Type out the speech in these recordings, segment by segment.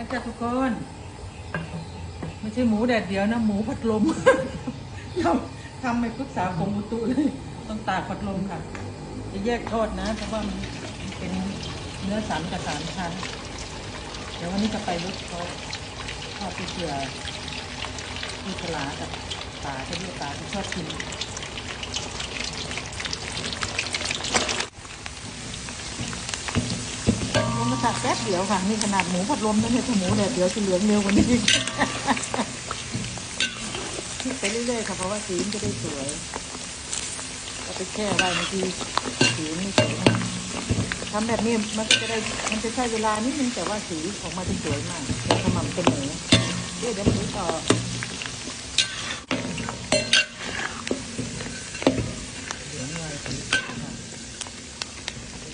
นะจ๊ะทุกคนไม่ใช่หมูแดดเดียวนะ หมูพัดลมทำทำไม่ปรึกษากรมอุตุเลย ต้องตากพัดลมค่ะ จะแยกทอดนะ เพราะว่ามันเป็นเนื้อสันกับสามชั้น เดี๋ยววันนี้จะไปรถเขาทอดไปเกลือที่ตลากับตาจะเรียกตาที่ชอบกิน ลมมาตั ดแป๊บเดียวค่ะนี่ขนาดหมูผัดลมนะเนี่ยถ้าหมูแดดเดียวจะเหลืองเร็วกว่านี้พลิกไปเรื่อยๆค่ะเพราะว่าสีมันจะได้สวยเอาไปแช่ไว้บางทีสีมันไม่สวยมากทำแบบนี้มันก็จะได้มันจะใช้เวลานิดนึงแต่ว่าสีออกมาจะสวยมากสม่ำเสมอเดี๋ยวเดี๋ยวมาดูต่อเหลืองลายสีค่ะ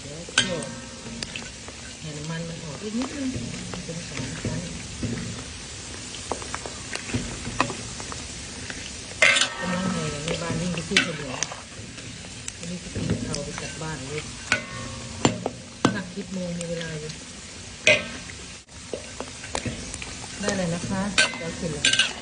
เดี๋ยวเคี่ยว เห็นมันมัน อีกนิดนึงเป็นสองชั้นกำลังเหนื่อยในบ้านยิ่งไปซื้เหนียอันนี้ก็กินเขาไปจากบ้านเลยสักคิดโมงมีเวลาอยู่ได้เลยนะคะแล้วขึ้นเลย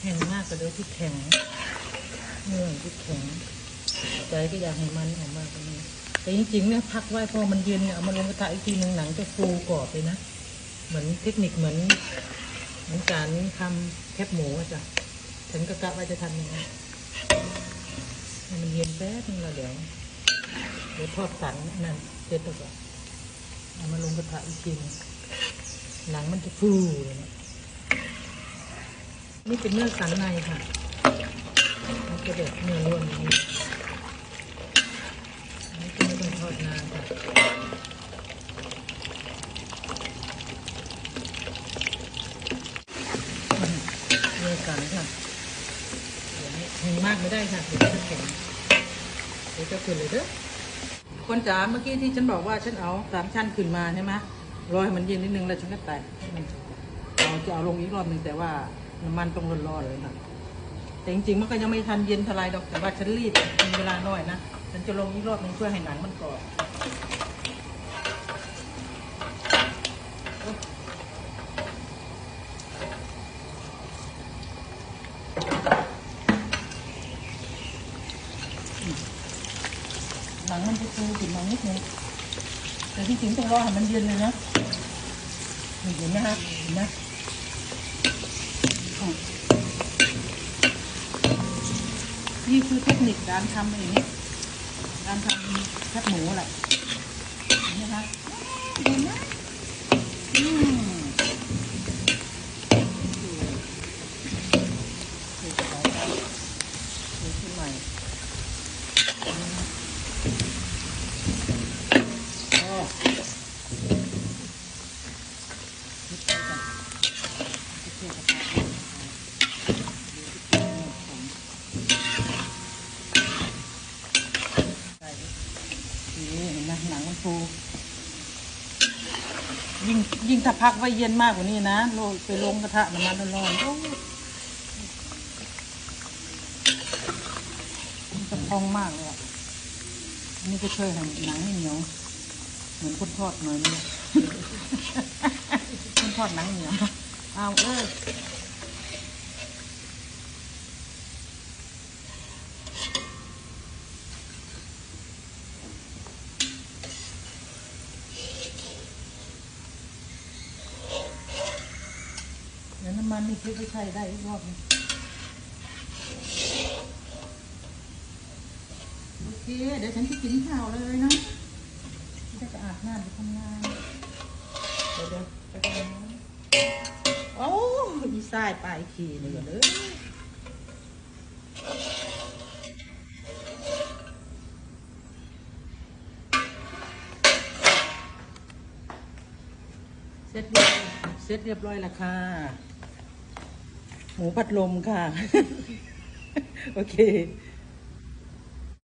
แข็งมา ก็เลยที่แข็งเนื่องที่แข็งใจก็อยากให้มันออกมากว่านี้แต่จริงๆเนี่ยพักไว้พอมันเย็นเนี่ยเอามาลงกระทะอีกทีหนึ่งหนังจะฟูกรอบเลยนะเหมือนเทคนิคเหมือนเหมือนการทำแคบหมูอะจ้ะฉันก็กะว่าจะทำยังไงมันเย็นแป๊บนึงและเดี๋ยวเดี๋ยวทอดสันนั่นเสร็จแล้วก็เอามาลงกระทะอีกทีหนึงหนังมันจะฟูเลยนะ นี่เป็นเนื้อสันในค่ะมันจะแบบเนื้อล้วนนี้อันนี้ก็ไม่ต้องทอดนานค่ะเนื้อสันค่ะเดี๋ยวนี้แข็งมากไม่ได้ค่ะเดี๋ยวจะแข็งเดี๋ยวจะขึ้นเลยเด้อคนจ๋าเมื่อกี้ที่ฉันบอกว่าฉันเอาสามชั้นขึ้นมาใช่ไหมรอให้มันเย็นนิดนึงแล้วฉันก็แตะเอาจะเอาลงอีกรอบหนึ่งแต่ว่า น้ำมันต้องร้อนๆเลยค่ะแต่จริงๆมันก็ยังไม่ทันเย็นทลายดอกแต่ว่าฉันรีบมีเวลาน้อยนะฉันจะลงอีกรอบนึงเพื่อให้หนังมันกรอบหนังมันจะฟูกลิ่หนังนิดนึงแต่ที่จริงต้องรอให้มันเย็นเลยนะเห็นไหมฮะเห็นไหม นี่คือเทคนิคการทำอย่างนี้ การทำแคบหมูแหละนไหมคะอืมดูดูต่อไปดูขึ้นใหม่อืม นี่เห็นไหมหนังมันฟูยิ่งยิ่งถ้าพักไว้เย็นมากกว่านี้นะโรยไปลงกระทะน้ำมันร้อนๆโอ้ยมันจะพองมากเลยอะอันนี้ก็ช่วยให้หนังไม่เหนียวเหมือนคนทอดหน่อยนึง คนทอดหนังเหนียวเอาเอ้ย เดี๋ยวน้ำมันนี่ซื้อไปใช้ได้อีกรอบนึงโอเค เดี๋ยวฉันจะกินข้าวเลยนะจะจะอาบน้ำไปทำงาน เดี๋ยวเดี๋ยวไปกันนโอ้ยสายปลายขี่เลยเหรอเสร็จเรี เสร็จเรียบร้อยแล้วค่ะ หมูพัดลมค่ะ โอเค